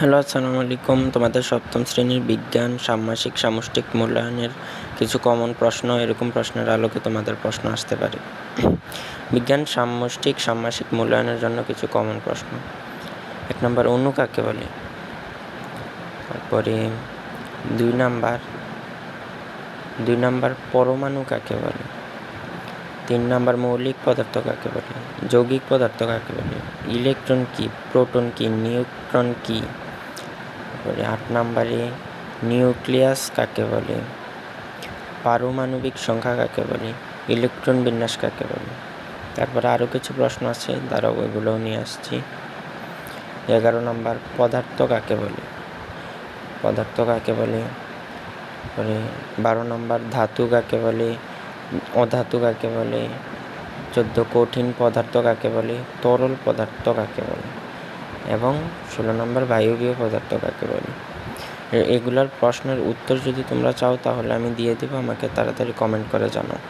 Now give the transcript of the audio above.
Hello, আসসালামু আলাইকুম। তোমাদের সপ্তম শ্রেণির বিজ্ঞান ষান্মাসিক সামষ্টিক মূল্যায়নের কিছু কমন প্রশ্ন, এরকম প্রশ্নের আলোকে তোমাদের প্রশ্ন আসতে পারে। বিজ্ঞান, সামষ্টিক ষান্মাসিক মূল্যায়নের জন্য কিছু কমন প্রশ্ন। এক নম্বর, অনু কাকে বলে? তারপরে দুই নাম্বার দুই নাম্বার, পরমাণু কাকে বলে? তিন নাম্বার, মৌলিক পদার্থ কাকে বলে? যৌগিক পদার্থ কাকে বলে? ইলেকট্রন কি? প্রোটন কি? নিউট্রন কি? তারপরে আট নাম্বারে নিউক্লিয়াস কাকে বলে? পারমাণবিক সংখ্যা কাকে বলে? ইলেকট্রন বিন্যাস কাকে বলে? তারপরে আরও কিছু প্রশ্ন আছে তারাও ওইগুলোও নিয়ে আসছি। এগারো নাম্বার, পদার্থ কাকে বলে? পদার্থ কাকে বলে? তারপরে বারো নম্বর, ধাতু কাকে বলে? অধাতু কাকে বলে? চোদ্দ কঠিন পদার্থ কাকে বলে? তরল পদার্থ কাকে বলে? এবং ষোলো নম্বর বায়বীয় পদার্থ কাকে বলে? এগুলোর প্রশ্নের উত্তর যদি তোমরা চাও তাহলে আমি দিয়ে দেবো, আমাকে তাড়াতাড়ি কমেন্ট করে জানাও।